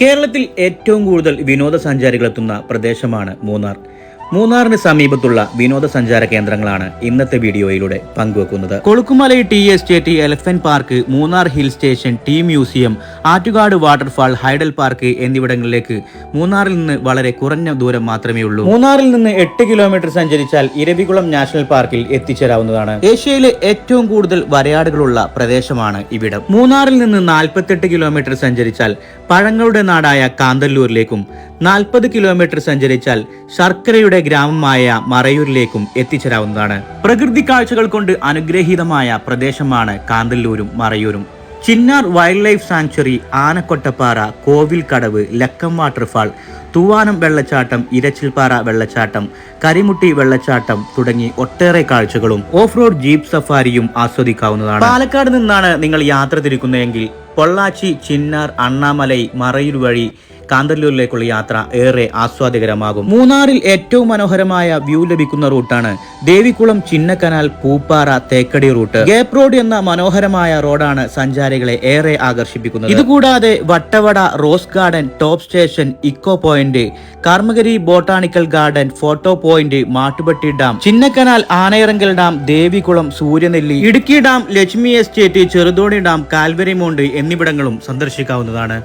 കേരളത്തിൽ ഏറ്റവും കൂടുതൽ വിനോദസഞ്ചാരികളെത്തുന്ന പ്രദേശമാണ് മൂന്നാർ. മൂന്നാറിന് സമീപത്തുള്ള വിനോദസഞ്ചാര കേന്ദ്രങ്ങളാണ് ഇന്നത്തെ വീഡിയോയിലൂടെ പങ്കുവെക്കുന്നത്. Kolukkumalai tea estate elephant park Munnar hill station tea museum Attukad waterfall hydel park എന്നിവിടങ്ങളിലേക്ക് മൂന്നാറിൽ നിന്ന് വളരെ കുറഞ്ഞ ദൂരം മാത്രമേ ഉള്ളൂ. മൂന്നാറിൽ നിന്ന് എട്ട് കിലോമീറ്റർ സഞ്ചരിച്ചാൽ ഇരവികുളം നാഷണൽ പാർക്കിൽ എത്തിച്ചേരാവുന്നതാണ്. ഏഷ്യയിലെ ഏറ്റവും കൂടുതൽ വരയാടുകളുള്ള പ്രദേശമാണ് ഇവിടം. മൂന്നാറിൽ നിന്ന് നാൽപ്പത്തെട്ട് കിലോമീറ്റർ സഞ്ചരിച്ചാൽ പഴങ്ങളുടെ നാടായ കാന്തല്ലൂരിലേക്കും നാൽപ്പത് കിലോമീറ്റർ സഞ്ചരിച്ചാൽ ശർക്കരയുടെ ഗ്രാമമായ മറയൂരിലേക്കും എത്തിച്ചേരാവുന്നതാണ്. പ്രകൃതി കാഴ്ചകൾ കൊണ്ട് അനുഗ്രഹീതമായ പ്രദേശമാണ് കാന്തല്ലൂരും മറയൂരും. Chinnar wildlife sanctuary Anakottappara Kovil Kadavu Lakkam waterfall Thoovanam വെള്ളച്ചാട്ടം ഇരച്ചിൽപ്പാറ വെള്ളച്ചാട്ടം കരിമുട്ടി വെള്ളച്ചാട്ടം തുടങ്ങി ഒട്ടേറെ കാഴ്ചകളും ഓഫ് റോഡ് ജീപ്പ് സഫാരിയും ആസ്വദിക്കാവുന്നതാണ്. പാലക്കാട് നിന്നാണ് നിങ്ങൾ യാത്ര തിരിക്കുന്നതെങ്കിൽ പൊള്ളാച്ചി ചിന്നാർ അണ്ണാമലൈ മറയൂർ വഴി കാന്തല്ലൂരിലേക്കുള്ള യാത്ര ഏറെ ആസ്വാദികരമാകും മൂന്നാറിൽ ഏറ്റവും മനോഹരമായ വ്യൂ ലഭിക്കുന്ന റൂട്ടാണ് Devikulam Chinnakanal Pooppara Thekkady route. Gap road എന്ന മനോഹരമായ റോഡാണ് സഞ്ചാരികളെ ഏറെ ആകർഷിപ്പിക്കുന്നത്. ഇതുകൂടാതെ Vattavada rose garden top station eco point Karmagiri botanical garden photo point Mattupetty dam Chinnakanal Anayirangal dam Devikulam Suryanelli Idukki dam Lakshmi estate Cheruthoni dam Calvary mount എന്നിവിടങ്ങളും സന്ദർശിക്കാവുന്നതാണ്.